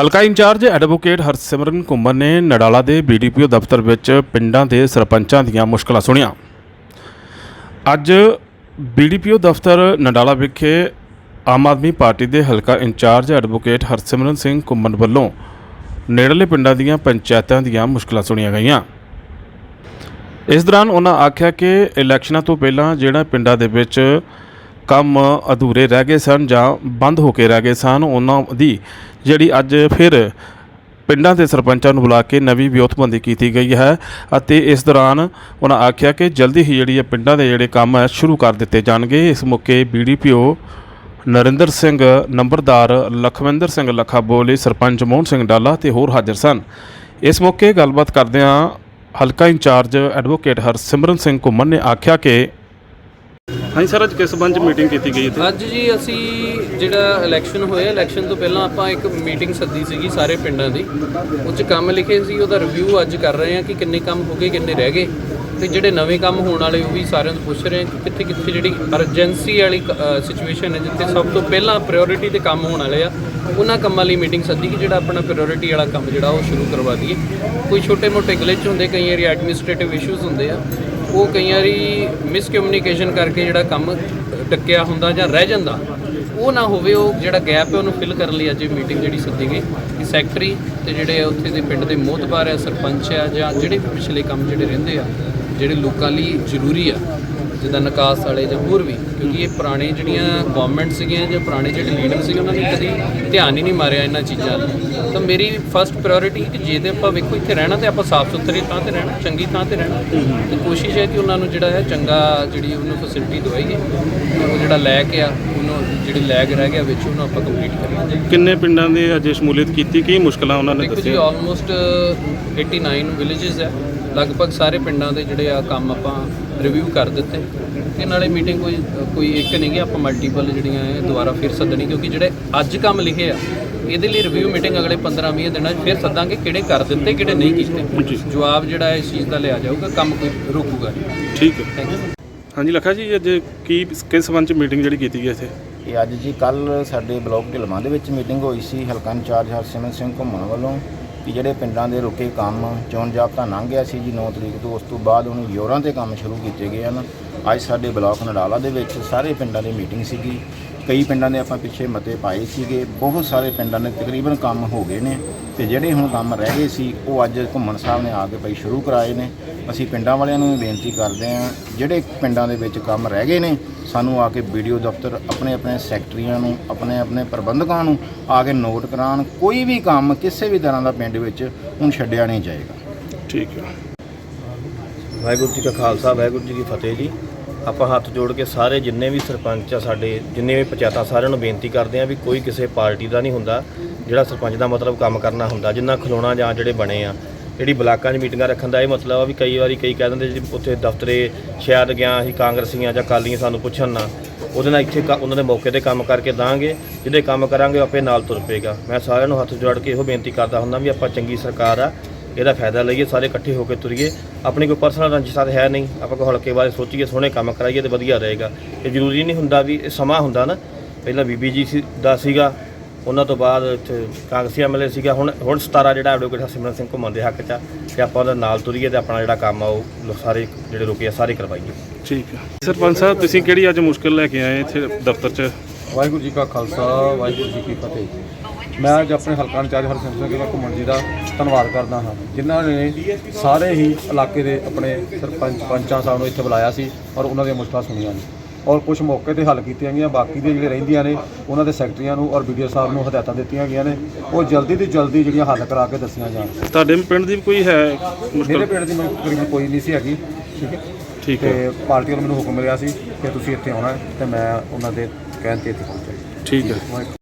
ਹਲਕਾ incharge advocate Harsimran Ghoomar ਨੇ ਨਡਾਲਾ ਦੇ ਬੀਡੀਪੀਓ ਦਫ਼ਤਰ ਵਿੱਚ ਪਿੰਡਾਂ ਦੇ ਸਰਪੰਚਾਂ ਦੀਆਂ ਮੁਸ਼ਕਲਾਂ ਸੁਣੀਆਂ। ਅੱਜ ਬੀਡੀਪੀਓ ਦਫ਼ਤਰ ਨਡਾਲਾ ਵਿਖੇ ਆਮ ਆਦਮੀ ਪਾਰਟੀ ਦੇ ਹਲਕਾ ਇੰਚਾਰਜ ਐਡਵੋਕੇਟ ਹਰਸਿਮਰਨ ਸਿੰਘ ਘੁੰਮਣ ਵੱਲੋਂ ਨੇੜਲੇ ਪਿੰਡਾਂ ਦੀਆਂ ਪੰਚਾਇਤਾਂ ਦੀਆਂ ਮੁਸ਼ਕਲਾਂ ਸੁਣੀਆਂ ਗਈਆਂ। ਇਸ ਦੌਰਾਨ ਉਹਨਾਂ ਆਖਿਆ ਕਿ ਇਲੈਕਸ਼ਨਾਂ ਤੋਂ ਪਹਿਲਾਂ ਜਿਹੜਾ ਪਿੰਡਾਂ ਦੇ ਵਿੱਚ ਕੰਮ ਅਧੂਰੇ ਰਹਿ ਗਏ ਸਨ ਜਾਂ ਬੰਦ ਹੋ ਕੇ ਰਹਿ ਗਏ ਸਨ, ਉਹਨਾਂ ਦੀ ਜਿਹੜੀ ਅੱਜ ਫਿਰ ਪਿੰਡਾਂ ਦੇ ਸਰਪੰਚਾਂ ਨੂੰ ਬੁਲਾ ਕੇ ਨਵੀਂ ਵਿਉਂਤਬੰਦੀ ਕੀਤੀ ਗਈ ਹੈ ਅਤੇ ਇਸ ਦੌਰਾਨ ਉਹਨਾਂ ਆਖਿਆ ਕਿ ਜਲਦੀ ਹੀ ਜਿਹੜੀ ਇਹ ਪਿੰਡਾਂ ਦੇ ਜਿਹੜੇ ਕੰਮ ਹੈ, ਸ਼ੁਰੂ ਕਰ ਦਿੱਤੇ ਜਾਣਗੇ। ਇਸ ਮੌਕੇ ਬੀਡੀਪੀਓ ਨਰਿੰਦਰ ਸਿੰਘ, ਨੰਬਰਦਾਰ ਲਖਵਿੰਦਰ ਸਿੰਘ ਲੱਖਾ ਬੋਲੀ ਸਰਪੰਚ ਮੋਹਨ ਸਿੰਘ ਡਾਲਾ ਤੇ ਹੋਰ ਹਾਜ਼ਰ ਸਨ। ਇਸ ਮੌਕੇ ਗੱਲਬਾਤ ਕਰਦਿਆਂ ਹਲਕਾ ਇੰਚਾਰਜ ਐਡਵੋਕੇਟ ਹਰਸਿਮਰਨ ਸਿੰਘ ਘੁੰਮਣ ਨੇ ਆਖਿਆ ਕਿ ਹਾਂਜੀ ਸਰ, ਅੱਜ ਕਿਸ ਸੰਬੰਧ ਮੀਟਿੰਗ ਕੀਤੀ ਗਈ ਇੱਥੇ? ਅੱਜ ਜੀ ਅਸੀਂ ਜਿਹੜਾ ਇਲੈਕਸ਼ਨ ਹੋਇਆ, ਇਲੈਕਸ਼ਨ ਤੋਂ ਪਹਿਲਾਂ ਆਪਾਂ ਇੱਕ ਮੀਟਿੰਗ ਸੱਦੀ ਸੀਗੀ ਸਾਰੇ ਪਿੰਡਾਂ ਦੀ। ਉਹ 'ਚ ਕੰਮ ਲਿਖੇ ਸੀ, ਉਹਦਾ ਰਿਵਿਊ ਅੱਜ ਕਰ ਰਹੇ ਹਾਂ ਕਿ ਕਿੰਨੇ ਕੰਮ ਹੋ ਗਏ, ਕਿੰਨੇ ਰਹਿ ਗਏ। ਤੇ ਜਿਹੜੇ ਨਵੇਂ ਕੰਮ ਹੋਣ ਵਾਲੇ ਉਹ ਵੀ ਸਾਰਿਆਂ ਨੂੰ ਪੁੱਛ ਰਹੇ ਹਾਂ ਕਿ ਕਿੱਥੇ ਕਿੱਥੇ ਜਿਹੜੀ ਅਰਜੈਂਸੀ ਵਾਲੀ ਸਿਚੁਏਸ਼ਨ ਹੈ ਜਿੱਥੇ ਸਭ ਤੋਂ ਪਹਿਲਾਂ ਪ੍ਰਾਇੋਰਟੀ ਤੇ ਕੰਮ ਹੋਣ ਵਾਲੇ ਆ, ਉਹਨਾਂ ਕੰਮਾਂ ਲਈ ਮੀਟਿੰਗ ਸੱਦੀ ਕਿ ਜਿਹੜਾ ਆਪਣਾ ਪ੍ਰਾਇੋਰਟੀ ਵਾਲਾ ਕੰਮ ਜਿਹੜਾ ਉਹ ਸ਼ੁਰੂ ਕਰਵਾ ਦਈਏ। ਕੋਈ ਛੋਟੇ-ਮੋਟੇ ਗਲਿਚ ਹੁੰਦੇ, ਕਈ ਵਾਰੀ ਐਡਮਿਨਿਸਟ੍ਰੇਟਿਵ ਇਸ਼ੂਜ਼ ਹੁੰਦੇ ਆ। ਉਹ ਕਈ ਵਾਰੀ ਮਿਸਕਮਿਊਨੀਕੇਸ਼ਨ ਕਰਕੇ ਜਿਹੜਾ ਕੰਮ ਟੱਕਿਆ ਹੁੰਦਾ ਜਾਂ ਰਹਿ ਜਾਂਦਾ, ਉਹ ਨਾ ਹੋਵੇ, ਉਹ ਜਿਹੜਾ ਗੈਪ ਹੈ ਉਹਨੂੰ ਫਿਲ ਕਰਨ ਲਈ ਅੱਜ ਇਹ ਮੀਟਿੰਗ ਜਿਹੜੀ ਸੱਦੀ ਗਈ। ਕਿ ਸੈਕਟਰੀ ਤੇ ਜਿਹੜੇ ਉੱਥੇ ਦੇ ਪਿੰਡ ਦੇ ਮੋਹਤਬਾਰ ਹੈ, ਸਰਪੰਚ ਆ ਜਾਂ ਜਿਹੜੇ ਵੀ ਪਿਛਲੇ ਕੰਮ ਜਿਹੜੇ ਰਹਿੰਦੇ ਆ, ਜਿਹੜੇ ਲੋਕਾਂ ਲਈ ਜ਼ਰੂਰੀ ਆ ਜਿੱਦਾਂ ਨਿਕਾਸ ਵਾਲੇ ਜਾਂ ਹੋਰ ਵੀ ਕਿਉਂਕਿ ਇਹ ਪੁਰਾਣੇ ਜਿਹੜੀਆਂ ਗਵਰਨਮੈਂਟ ਸੀਗੀਆਂ ਜਾਂ ਪੁਰਾਣੇ ਜਿਹੜੇ ਲੀਡਰ ਸੀਗੇ ਉਹਨਾਂ ਨੇ ਕਦੀ ਧਿਆਨ ਹੀ ਨਹੀਂ ਮਾਰਿਆ ਇਹਨਾਂ ਚੀਜ਼ਾਂ 'ਤੇ ਤਾਂ ਮੇਰੀ ਫਸਟ ਪ੍ਰਾਇੋਰਟੀ ਕਿ ਜੇ ਤੇ ਆਪਾਂ ਵੇਖੋ ਇੱਥੇ ਰਹਿਣਾ ਤੇ ਆਪਾਂ ਸਾਫ਼ ਸੁਥਰੀ ਥਾਂ ਤੇ ਰਹਿਣਾ ਚੰਗੀ ਥਾਂ ਤੇ ਰਹਿਣਾ। ਤੇ ਕੋਸ਼ਿਸ਼ ਹੈ ਕਿ ਉਹਨਾਂ ਨੂੰ ਜਿਹੜਾ ਹੈ ਚੰਗਾ ਜਿਹੜੀ ਉਹਨੂੰ ਫੈਸਿਲਿਟੀ ਦਵਾਈਏ ਉਹ ਜਿਹੜਾ ਲੈਕ ਆ ਉਹਨੂੰ ਜਿਹੜੀ ਲੈਗ ਰਹਿ ਗਿਆ ਵਿੱਚ ਉਹਨੂੰ ਆਪਾਂ ਕੰਪਲੀਟ ਕਰੀਏ। ਕਿੰਨੇ ਪਿੰਡਾਂ ਦੇ ਅੱਜ ਸ਼ਮੂਲੀਅਤ ਕੀਤੀ ਕੀ ਮੁਸ਼ਕਲਾਂ ਉਹਨਾਂ ਨੇ ਦੇਖੋ ਜੀ ਦੱਸੀਆਂ? ਆਲਮੋਸਟ 89 ਵਿਲੇजेस ਹੈ। ਲਗਭਗ ਸਾਰੇ ਪਿੰਡਾਂ ਦੇ ਜਿਹੜੇ ਆ ਕੰਮ ਆਪਾਂ ਰਿਵਿਊ ਕਰ ਦਿੱਤੇ ਤੇ ਨਾਲੇ ਮੀਟਿੰਗ ਕੋਈ ਕੋਈ ਇੱਕ ਨਹੀਂ ਗੀ ਆਪਾਂ ਮਲਟੀਪਲ ਜਿਹੜੀਆਂ ਇਹ ਦੁਬਾਰਾ ਫਿਰ ਸੱਦਣੀ ਕਿਉਂਕਿ ਜਿਹੜੇ ਅੱਜ ਕੰਮ ਲਿਖੇ ਆ ਇਹਦੇ ਲਈ ਰਿਵਿਊ ਮੀਟਿੰਗ ਅਗਲੇ 15-20 ਦਿਨਾਂ 'ਚ ਫਿਰ ਸੱਦਾਂਗੇ ਕਿਹੜੇ ਕਰ ਦਿੱਤੇ ਕਿਹੜੇ ਨਹੀਂ ਕੀਤੇ। ਜਵਾਬ ਜਿਹੜਾ ਹੈ ਇਸ ਚੀਜ਼ ਦਾ ਲਿਆ ਜਾਊਗਾ ਕੰਮ ਕੋਈ ਰੁਕੂਗਾ ਠੀਕ ਹੈ। ਥੈਂਕ ਯੂ ਹਾਂਜੀ ਲੱਖਾ ਜੀ ਅੱਜ ਕੀ ਕਿਸ ਸੰਬੰਧ ਚ ਮੀਟਿੰਗ ਜਿਹੜੀ ਕੀਤੀ ਗਈ ਇੱਥੇ? ਇਹ ਅੱਜ ਜੀ ਕੱਲ ਸਾਡੇ ਬਲਾਕ ਢਿਲਵਾਂ ਦੇ ਵਿੱਚ ਮੀਟਿੰਗ ਹੋਈ ਸੀ ਹਲਕਾ ਇੰਚਾਰਜ ਹਰਸਿਮਰਨ ਸਿੰਘ ਘੁੰਮਣ ਵੱਲੋਂ। ਕਿ ਜਿਹੜੇ ਪਿੰਡਾਂ ਦੇ ਰੁਕੇ ਕੰਮ ਚੋਣ ਜਾਬਤਾ ਲੰਘ ਗਿਆ ਸੀ ਜੀ 9 ਤਰੀਕ ਤੋਂ, ਉਸ ਤੋਂ ਬਾਅਦ ਹੁਣ ਯੋਰਾਂ ਤੇ ਕੰਮ ਸ਼ੁਰੂ ਕੀਤੇ ਗਏ ਹਨ। ਅੱਜ ਸਾਡੇ ਬਲਾਕ ਨਡਾਲਾ ਦੇ ਵਿੱਚ ਸਾਰੇ ਪਿੰਡਾਂ ਦੀ ਮੀਟਿੰਗ ਸੀਗੀ। ਕਈ ਪਿੰਡਾਂ ਦੇ ਆਪਾਂ ਪਿੱਛੇ ਮਤੇ ਪਾਏ ਸੀਗੇ, ਬਹੁਤ ਸਾਰੇ ਪਿੰਡਾਂ ਦੇ ਤਕਰੀਬਨ ਕੰਮ ਹੋ ਗਏ ਨੇ ਤੇ ਜਿਹੜੇ ਹੁਣ ਕੰਮ ਰਹਿ ਗਏ ਸੀ, ਉਹ ਅੱਜ ਘੁੰਮਣ ਸਾਹਿਬ ਨੇ ਆ ਕੇ ਭਾਈ ਸ਼ੁਰੂ ਕਰਾਏ ਨੇ। ਅਸੀਂ ਪਿੰਡਾਂ ਵਾਲਿਆਂ ਨੂੰ ਵੀ ਬੇਨਤੀ ਕਰਦੇ ਹਾਂ, ਜਿਹੜੇ ਪਿੰਡਾਂ ਦੇ ਵਿੱਚ ਕੰਮ ਰਹਿ ਗਏ ਨੇ, ਸਾਨੂੰ ਆ ਕੇ ਵੀਡੀਓ ਦਫ਼ਤਰ ਆਪਣੇ ਆਪਣੇ ਸੈਕਟਰੀਆਂ ਨੂੰ ਆਪਣੇ ਆਪਣੇ ਪ੍ਰਬੰਧਕਾਂ ਨੂੰ ਆ ਕੇ ਨੋਟ ਕਰਾਉਣ। ਕੋਈ ਵੀ ਕੰਮ ਕਿਸੇ ਵੀ ਤਰ੍ਹਾਂ ਦਾ ਪਿੰਡ ਵਿੱਚ ਹੁਣ ਛੱਡਿਆ ਨਹੀਂ ਜਾਏਗਾ। ਠੀਕ ਹੈ। ਵਾਹਿਗੁਰੂ ਜੀ ਕਾ ਖਾਲਸਾ, ਵਾਹਿਗੁਰੂ ਜੀ ਕੀ ਫਤਿਹ ਜੀ। ਆਪਾਂ ਹੱਥ ਜੋੜ ਕੇ ਸਾਰੇ ਜਿੰਨੇ ਵੀ ਸਰਪੰਚ ਆ ਸਾਡੇ, ਜਿੰਨੇ ਵੀ ਪੰਚਾਇਤਾਂ, ਸਾਰਿਆਂ ਨੂੰ ਬੇਨਤੀ ਕਰਦੇ ਆ ਵੀ ਕੋਈ ਕਿਸੇ ਪਾਰਟੀ ਦਾ ਨਹੀਂ ਹੁੰਦਾ, ਜਿਹੜਾ ਸਰਪੰਚ ਦਾ ਮਤਲਬ ਕੰਮ ਕਰਨਾ ਹੁੰਦਾ, ਜਿੰਨਾ ਖਲੋਣਾ ਜਾਂ ਜਿਹੜੇ ਬਣੇ ਆ, ਜਿਹੜੀ ਬਲਾਕਾਂ 'ਚ ਮੀਟਿੰਗਾਂ ਰੱਖਣ ਦਾ ਇਹ ਮਤਲਬ ਆ ਵੀ ਕਈ ਵਾਰੀ ਕਈ ਕਹਿ ਦਿੰਦੇ ਜੀ ਉੱਥੇ ਦਫ਼ਤਰੇ ਸ਼ਾਇਦ ਗਿਆ, ਅਸੀਂ ਕਾਂਗਰਸੀਆਂ ਜਾਂ ਕਾਲੀਆਂ ਸਾਨੂੰ ਪੁੱਛਣ ਨਾ, ਉਹਦੇ ਨਾਲ ਇੱਥੇ ਕ- ਉਹਨਾਂ ਦੇ ਮੌਕੇ ਤੇ ਕੰਮ ਕਰਕੇ ਦਾਂਗੇ, ਜਿਹਦੇ ਕੰਮ ਕਰਾਂਗੇ ਉਹ ਆਪੇ ਨਾਲ ਤੁਰ ਪਏਗਾ। ਮੈਂ ਸਾਰਿਆਂ ਨੂੰ ਹੱਥ ਜੋੜ ਕੇ ਇਹੋ ਬੇਨਤੀ ਕਰਦਾ ਹੁੰਦਾ ਵੀ ਆਪਾਂ ਚੰਗੀ ਸਰਕਾਰ ਆ ਇਹਦਾ ਫਾਇਦਾ ਲਈਏ, ਸਾਰੇ ਇਕੱਠੇ ਹੋ ਕੇ ਤੁਰੀਏ। ਆਪਣੀ ਕੋਈ ਪਰਸਨਲ ਰੰਜਿਸ਼ ਤਾਂ ਹੈ ਨਹੀਂ। ਆਪਾਂ ਕੋਈ ਹਲਕੇ ਬਾਰੇ ਸੋਚੀਏ, ਸੋਹਣੇ ਕੰਮ ਕਰਾਈਏ ਤੇ ਵਧੀਆ ਰਹੇਗਾ। ਇਹ ਜ਼ਰੂਰੀ ਨਹੀਂ ਹੁੰਦਾ ਵੀ ਇਹ ਸਮਾਂ ਹੁੰਦਾ ਨਾ। ਪਹਿਲਾਂ ਬੀਬੀ ਜੀ ਸੀ ਦਾ ਸੀਗਾ, ਉਹਨਾਂ ਤੋਂ ਬਾਅਦ ਇੱਥੇ ਕਾਂਗਰਸੀ ਐਮਐਲਏ ਸੀਗਾ। ਹੁਣ ਹੁਣ 17 ਜਿਹੜਾ ਐਡਵੋਕੇਟ ਹਰਸਿਮਰਨ ਸਿੰਘ ਘੁੰਮਣ ਦੇ ਹੱਕ 'ਚ ਆ। ਤੇ ਆਪਾਂ ਉਹਦਾ ਨਾਲ ਤੁਰੀਏ ਤੇ ਆਪਣਾ ਜਿਹੜਾ ਕੰਮ ਆ, ਉਹ ਸਾਰੇ ਜਿਹੜੇ ਰੁਕੇ ਆ, ਸਾਰੇ ਕਰਵਾਈਏ। ਠੀਕ ਹੈ ਸਰਪੰਚ ਸਾਹਿਬ, ਤੁਸੀਂ ਕਿਹੜੀ ਅੱਜ ਮੁਸ਼ਕਲ ਲੈ ਕੇ ਆਏ ਇੱਥੇ ਦਫ਼ਤਰ 'ਚ? ਵਾਹਿਗੁਰੂ ਜੀ ਕਾ ਖਾਲਸਾ ਵਾਹਿਗੁਰੂ ਜੀ ਕੀ ਫਤਿਹ। ਮੈਂ ਅੱਜ ਆਪਣੇ ਹਲਕਾ ਇੰਚਾਰਜ ਹਰਸਿਮਰਨ ਸਿੰਘ ਘੁੰਮਣ ਜੀ ਦਾ ਧੰਨਵਾਦ ਕਰਦਾ ਹਾਂ। ਜਿਨ੍ਹਾਂ ਨੇ ਸਾਰੇ ਹੀ ਇਲਾਕੇ ਦੇ ਆਪਣੇ ਸਰਪੰਚ ਪੰਚਾਂ ਸਾਹਿਬ ਨੂੰ ਇੱਥੇ ਬੁਲਾਇਆ ਸੀ ਔਰ ਉਹਨਾਂ ਦੀਆਂ ਮੁਸ਼ਕਲਾਂ ਸੁਣੀਆਂ ਨੇ। ਔਰ ਕੁਝ ਮੌਕੇ ਤੇ ਹੱਲ ਕੀਤੀਆਂ ਗਈਆਂ ਬਾਕੀ ਦੇ ਜਿਹੜੇ ਰਹਿੰਦੀਆਂ ਨੇ ਉਹਨਾਂ ਦੇ ਸੈਕਟਰੀਆਂ ਨੂੰ ਔਰ ਵੀਡੀਓ ਸਾਹਿਬ ਨੂੰ ਹਦਾਇਤਾਂ ਦਿੱਤੀਆਂ ਗਈਆਂ ਨੇ। ਉਹ ਜਲਦੀ ਤੋਂ ਜਲਦੀ ਜਿਹੜੀਆਂ ਹੱਲ ਕਰਾ ਕੇ ਦੱਸੀਆਂ ਜਾਣ। ਤੁਹਾਡੇ ਪਿੰਡ ਦੀ ਕੋਈ ਹੈ ਮੇਰੇ ਮੁਸ਼ਕਲ ਪਿੰਡ ਦੀ ਮੈਨੂੰ ਕੋਈ ਨਹੀਂ ਸੀ ਹੈਗੀ। ਠੀਕ ਹੈ। ਠੀਕ ਹੈ ਪਾਰਟੀ ਵੱਲੋਂ ਮੈਨੂੰ ਹੁਕਮ ਮਿਲਿਆ ਸੀ ਕਿ ਤੁਸੀਂ ਇੱਥੇ ਆਉਣਾ ਹੈ ਤੇ ਮੈਂ ਉਹਨਾਂ ਦੇ ਕਹਿਣ ਤੇ ਇੱਥੇ ਪਹੁੰਚਿਆ ਠੀਕ ਹੈ।